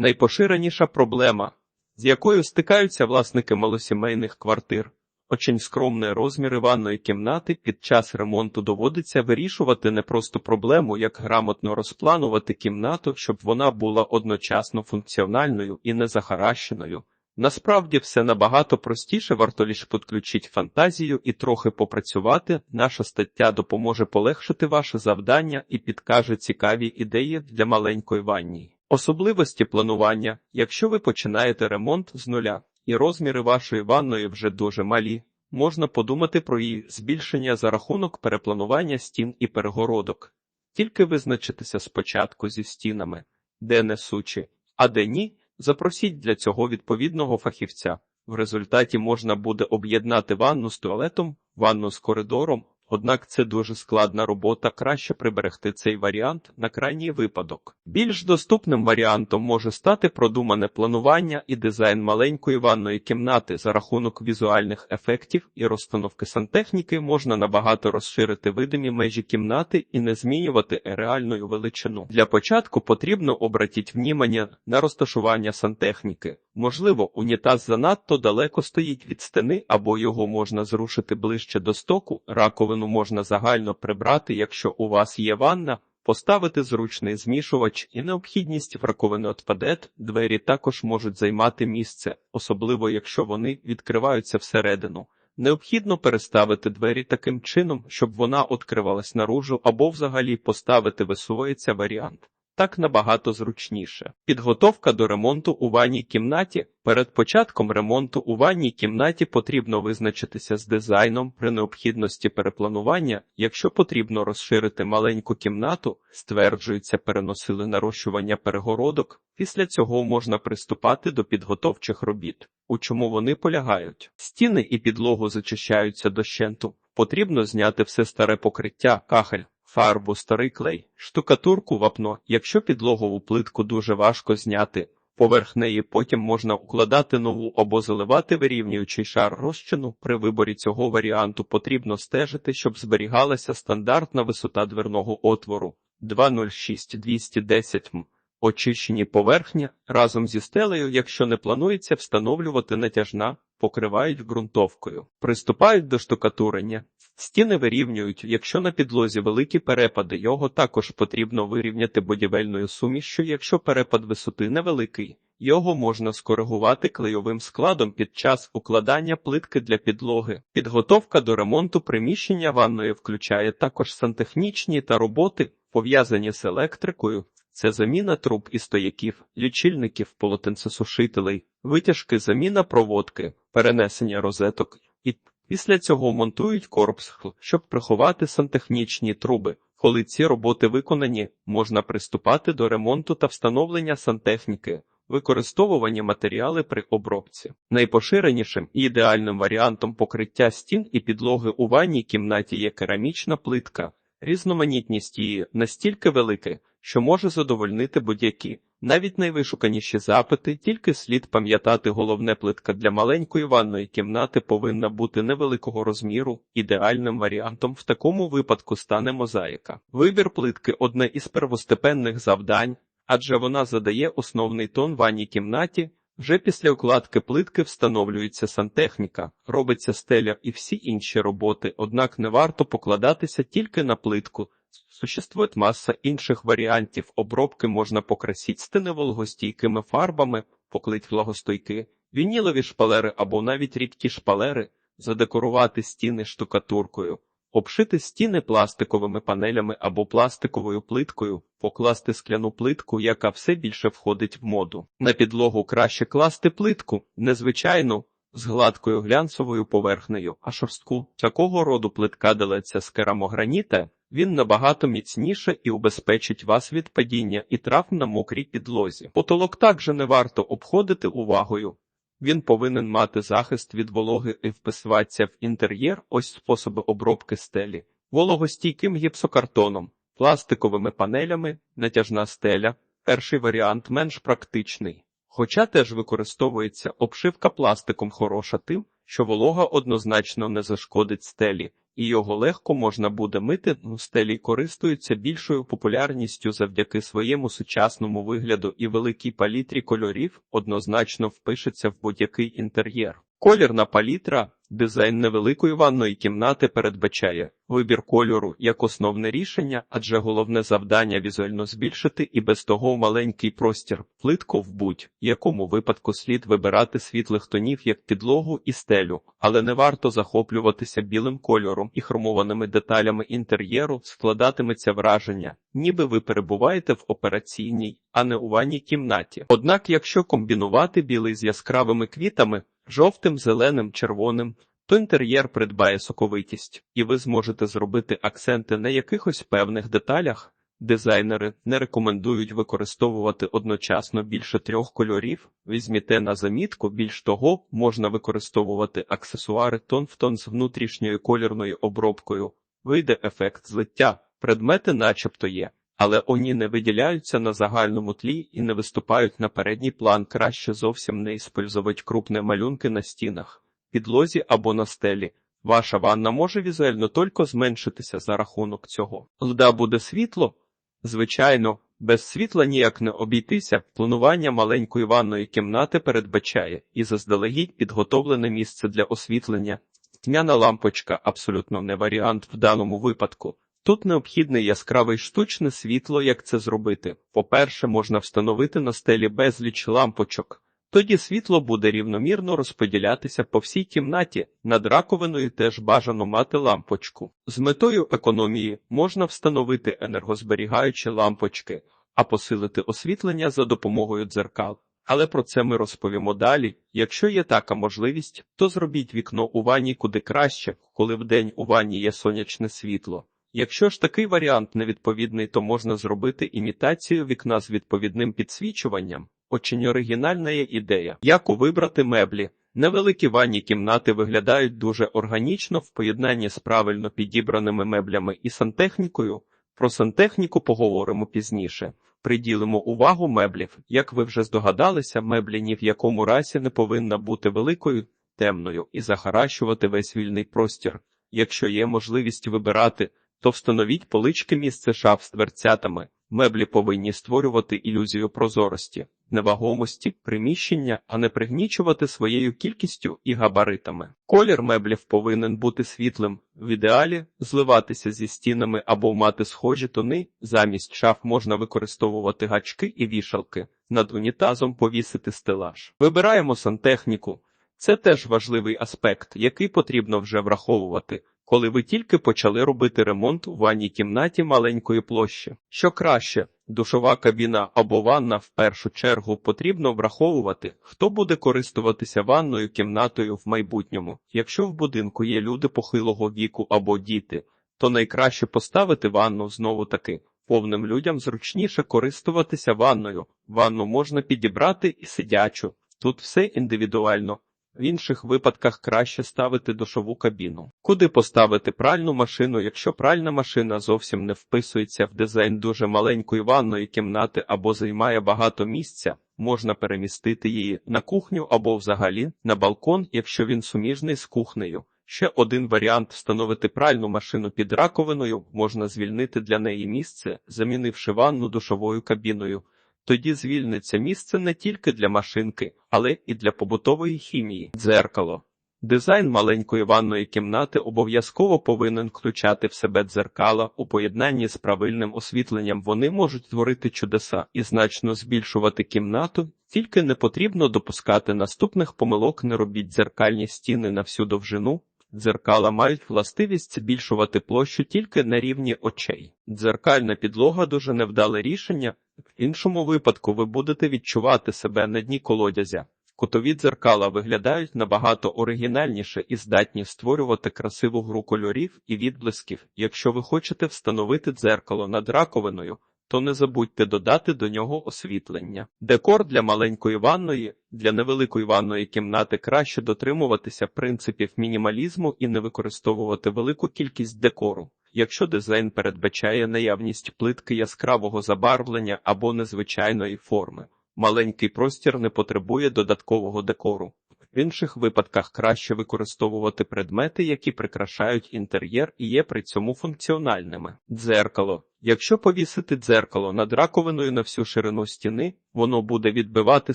Найпоширеніша проблема, з якою стикаються власники малосімейних квартир. Очень скромні розміри ванної кімнати під час ремонту доводиться вирішувати не просто проблему, як грамотно розпланувати кімнату, щоб вона була одночасно функціональною і не захаращеною. Насправді все набагато простіше, варто лише підключити фантазію і трохи попрацювати. Наша стаття допоможе полегшити ваше завдання і підкаже цікаві ідеї для маленької ванні. Особливості планування, якщо ви починаєте ремонт з нуля і розміри вашої ванної вже дуже малі, можна подумати про її збільшення за рахунок перепланування стін і перегородок. Тільки визначитися спочатку зі стінами, де несучі, а де ні, запросіть для цього відповідного фахівця. В результаті можна буде об'єднати ванну з туалетом, ванну з коридором, однак це дуже складна робота, краще приберегти цей варіант на крайній випадок. Більш доступним варіантом може стати продумане планування і дизайн маленької ванної кімнати за рахунок візуальних ефектів і розстановки сантехніки можна набагато розширити видимі межі кімнати і не змінювати реальну величину. Для початку потрібно обратіть внімання на розташування сантехніки. Можливо, унітаз занадто далеко стоїть від стіни, або його можна зрушити ближче до стоку, раковину можна загально прибрати, якщо у вас є ванна, поставити зручний змішувач і необхідність в раковини отпадет, двері також можуть займати місце, особливо якщо вони відкриваються всередину. Необхідно переставити двері таким чином, щоб вона відкривалась наружу, або взагалі поставити висувається варіант. Так набагато зручніше. Підготовка до ремонту у ванній кімнаті. Перед початком ремонту у ванній кімнаті потрібно визначитися з дизайном при необхідності перепланування. Якщо потрібно розширити маленьку кімнату, стверджується переносили нарощування перегородок. Після цього можна приступати до підготовчих робіт. У чому вони полягають? Стіни і підлогу зачищаються дощенту. Потрібно зняти все старе покриття, кахель, фарбу, старий клей, штукатурку вапно. Якщо підлогову плитку дуже важко зняти, поверх неї потім можна укладати нову або заливати вирівнюючий шар розчину. При виборі цього варіанту потрібно стежити, щоб зберігалася стандартна висота дверного отвору 206-210 м. Очищені поверхні разом зі стелею, якщо не планується встановлювати натяжна, покривають ґрунтовкою. Приступають до штукатурення. Стіни вирівнюють, якщо на підлозі великі перепади, його також потрібно вирівняти будівельною сумішшю, якщо перепад висоти невеликий. Його можна скоригувати клейовим складом під час укладання плитки для підлоги. Підготовка до ремонту приміщення ванної включає також сантехнічні та роботи, пов'язані з електрикою. Це заміна труб і стояків, лічильників, полотенцесушителей, витяжки, заміна проводки, перенесення розеток і після цього монтують корпус, щоб приховати сантехнічні труби. Коли ці роботи виконані, можна приступати до ремонту та встановлення сантехніки. Використовувані матеріали при обробці. Найпоширенішим і ідеальним варіантом покриття стін і підлоги у ванній кімнаті є керамічна плитка. Різноманітність її настільки велика, що може задовольнити будь-які, навіть найвишуканіші запити, тільки слід пам'ятати головне плитка для маленької ванної кімнати повинна бути невеликого розміру. Ідеальним варіантом в такому випадку стане мозаїка. Вибір плитки одне із первостепенних завдань, адже вона задає основний тон ванній кімнаті. Вже після укладки плитки встановлюється сантехніка, робиться стеля і всі інші роботи, однак не варто покладатися тільки на плитку. Существує маса інших варіантів обробки можна покрасити стіни фарбами, поклить влагостойки, вінілові шпалери або навіть рідкі шпалери, задекорувати стіни штукатуркою, обшити стіни пластиковими панелями або пластиковою плиткою, покласти скляну плитку, яка все більше входить в моду. На підлогу краще класти плитку, незвичайну, з гладкою глянцевою поверхнею, а шорстку такого роду плитка делиться з керамограніта. Він набагато міцніше і убезпечить вас від падіння і травм на мокрій підлозі. Потолок також не варто обходити увагою. Він повинен мати захист від вологи і вписуватися в інтер'єр. Ось способи обробки стелі, вологостійким гіпсокартоном, пластиковими панелями, натяжна стеля. Перший варіант менш практичний. Хоча теж використовується обшивка пластиком хороша тим, що волога однозначно не зашкодить стелі. І його легко можна буде мити, ну, стелі користуються більшою популярністю завдяки своєму сучасному вигляду і великій палітрі кольорів однозначно впишеться в будь-який інтер'єр. Колірна палітра, дизайн невеликої ванної кімнати передбачає вибір кольору як основне рішення, адже головне завдання візуально збільшити і без того маленький простір. Плитко в будь-якому випадку слід вибирати світлих тонів як підлогу і стелю, але не варто захоплюватися білим кольором і хромованими деталями інтер'єру, складатиметься враження, ніби ви перебуваєте в операційній, а не у ванній кімнаті. Однак, якщо комбінувати білий з яскравими квітами, жовтим, зеленим, червоним, то інтер'єр придбає соковитість, і ви зможете зробити акценти на якихось певних деталях. Дизайнери не рекомендують використовувати одночасно більше трьох кольорів. Візьміте на замітку, більш того, можна використовувати аксесуари тон в тон з внутрішньою колірною обробкою. Вийде ефект злиття, предмети начебто є, але вони не виділяються на загальному тлі і не виступають на передній план. Краще зовсім не іспользувати крупні малюнки на стінах, підлозі або на стелі. Ваша ванна може візуально тільки зменшитися за рахунок цього. Лда буде світло? Звичайно, без світла ніяк не обійтися. Планування маленької ванної кімнати передбачає і заздалегідь підготовлене місце для освітлення. Тьмяна лампочка абсолютно не варіант в даному випадку. Тут необхідне яскраве штучне світло, як це зробити. По-перше, можна встановити на стелі безліч лампочок. Тоді світло буде рівномірно розподілятися по всій кімнаті, над раковиною теж бажано мати лампочку. З метою економії можна встановити енергозберігаючі лампочки, а посилити освітлення за допомогою дзеркал. Але про це ми розповімо далі. Якщо є така можливість, то зробіть вікно у ванні куди краще, коли вдень у ванні є сонячне світло. Якщо ж такий варіант невідповідний, то можна зробити імітацію вікна з відповідним підсвічуванням. Очень оригінальна є ідея. Як вибрати меблі? Невеликі ванні кімнати виглядають дуже органічно в поєднанні з правильно підібраними меблями і сантехнікою. Про сантехніку поговоримо пізніше. Приділимо увагу меблів. Як ви вже здогадалися, меблі ні в якому разі не повинна бути великою, темною і захаращувати весь вільний простір. Якщо є можливість вибирати, то встановіть полички місце шаф з дверцятами. Меблі повинні створювати ілюзію прозорості, невагомості, приміщення, а не пригнічувати своєю кількістю і габаритами. Колір меблів повинен бути світлим, в ідеалі зливатися зі стінами або мати схожі тони. Замість шаф можна використовувати гачки і вішалки, над унітазом повісити стелаж. Вибираємо сантехніку. Це теж важливий аспект, який потрібно вже враховувати, коли ви тільки почали робити ремонт у ванній кімнаті маленької площі. Що краще, душова кабіна або ванна в першу чергу потрібно враховувати, хто буде користуватися ванною кімнатою в майбутньому. Якщо в будинку є люди похилого віку або діти, то найкраще поставити ванну знову таки. Повним людям зручніше користуватися ванною. Ванну можна підібрати і сидячу. Тут все індивідуально. В інших випадках краще ставити душову кабіну. Куди поставити пральну машину, якщо пральна машина зовсім не вписується в дизайн дуже маленької ванної кімнати або займає багато місця, можна перемістити її на кухню або взагалі на балкон, якщо він суміжний з кухнею. Ще один варіант встановити пральну машину під раковиною, можна звільнити для неї місце, замінивши ванну душовою кабіною. Тоді звільниться місце не тільки для машинки, але і для побутової хімії. Дзеркало. Дизайн маленької ванної кімнати обов'язково повинен включати в себе дзеркала у поєднанні з правильним освітленням. Вони можуть творити чудеса і значно збільшувати кімнату, тільки не потрібно допускати наступних помилок, не робіть дзеркальні стіни на всю довжину. Дзеркала мають властивість збільшувати площу тільки на рівні очей. Дзеркальна підлога дуже невдале рішення, в іншому випадку ви будете відчувати себе на дні колодязя. Кутові дзеркала виглядають набагато оригінальніше і здатні створювати красиву гру кольорів і відблисків. Якщо ви хочете встановити дзеркало над раковиною, то не забудьте додати до нього освітлення. Декор для маленької ванної, для невеликої ванної кімнати краще дотримуватися принципів мінімалізму і не використовувати велику кількість декору. Якщо дизайн передбачає наявність плитки яскравого забарвлення або незвичайної форми, маленький простір не потребує додаткового декору. В інших випадках краще використовувати предмети, які прикрашають інтер'єр і є при цьому функціональними. Дзеркало. Якщо повісити дзеркало над раковиною на всю ширину стіни, воно буде відбивати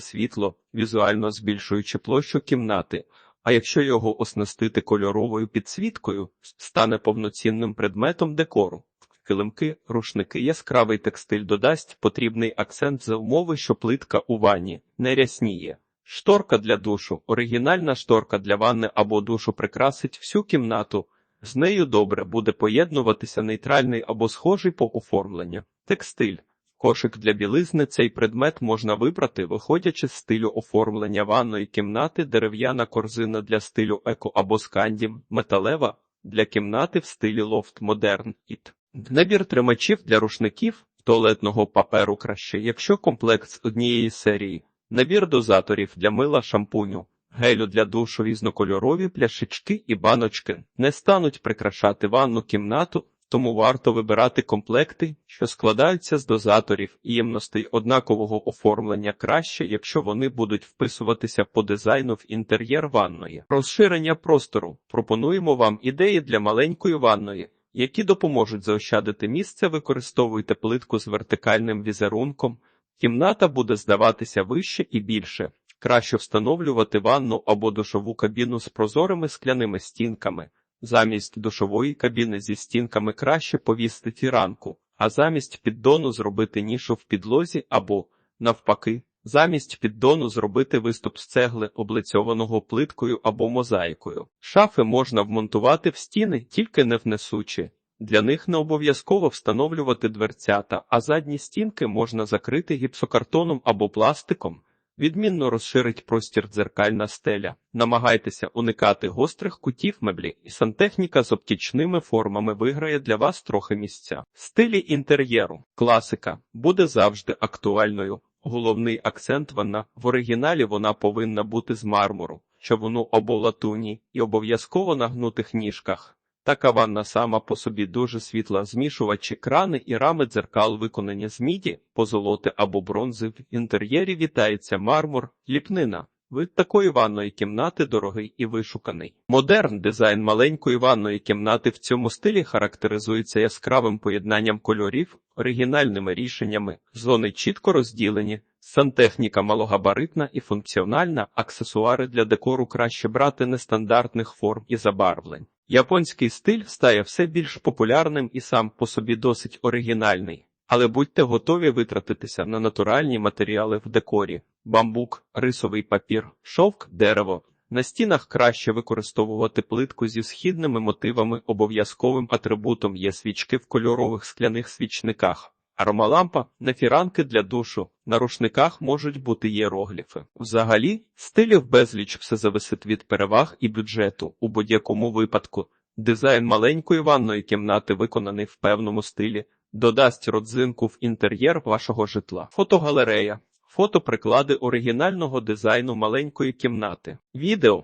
світло, візуально збільшуючи площу кімнати. А якщо його оснастити кольоровою підсвіткою, стане повноцінним предметом декору. Килимки, рушники, яскравий текстиль додасть потрібний акцент за умови, що плитка у ванні не рясніє. Шторка для душу. Оригінальна шторка для ванни або душу прикрасить всю кімнату. З нею добре буде поєднуватися нейтральний або схожий по оформленню. Текстиль. Кошик для білизни цей предмет можна вибрати, виходячи з стилю оформлення ванної кімнати, дерев'яна корзина для стилю еко або скандім, металева для кімнати в стилі лофт модерн іт. Набір тримачів для рушників, туалетного паперу краще, якщо комплект з однієї серії. Набір дозаторів для мила шампуню, гелю для душу різнокольорові пляшечки і баночки не стануть прикрашати ванну кімнату, тому варто вибирати комплекти, що складаються з дозаторів і ємностей однакового оформлення краще, якщо вони будуть вписуватися по дизайну в інтер'єр ванної. Розширення простору. Пропонуємо вам ідеї для маленької ванної. Які допоможуть заощадити місце, використовуйте плитку з вертикальним візерунком. Кімната буде здаватися вище і більше. Краще встановлювати ванну або душову кабіну з прозорими скляними стінками. Замість душової кабіни зі стінками краще повісити фіранку, а замість піддону зробити нішу в підлозі або, навпаки, замість піддону зробити виступ з цегли, облицьованого плиткою або мозаїкою. Шафи можна вмонтувати в стіни, тільки не внесучи. Для них не обов'язково встановлювати дверцята, а задні стінки можна закрити гіпсокартоном або пластиком. Відмінно розширить простір дзеркальна стеля. Намагайтеся уникати гострих кутів меблі, і сантехніка з оптічними формами виграє для вас трохи місця. Стилі інтер'єру. Класика буде завжди актуальною. Головний акцент вона в оригіналі вона повинна бути з мармуру, човуну або латуні і обов'язково на гнутих ніжках. Така ванна сама по собі дуже світла змішувачі крани і рами дзеркал виконані з міді, позолоти або бронзи. В інтер'єрі вітається мармур, ліпнина. Вид такої ванної кімнати дорогий і вишуканий. Модерн дизайн маленької ванної кімнати в цьому стилі характеризується яскравим поєднанням кольорів, оригінальними рішеннями, зони чітко розділені, сантехніка малогабаритна і функціональна, аксесуари для декору краще брати нестандартних форм і забарвлень. Японський стиль стає все більш популярним і сам по собі досить оригінальний. Але будьте готові витратитися на натуральні матеріали в декорі: бамбук, рисовий папір, шовк, дерево. На стінах краще використовувати плитку зі східними мотивами. Обов'язковим атрибутом є свічки в кольорових скляних свічниках. Аромалампа, нефіранки для душу, на рушниках можуть бути єрогліфи. Взагалі, стилів безліч все зависить від переваг і бюджету. У будь-якому випадку дизайн маленької ванної кімнати, виконаний в певному стилі, додасть родзинку в інтер'єр вашого житла. Фотогалерея. Фотоприклади оригінального дизайну маленької кімнати. Відео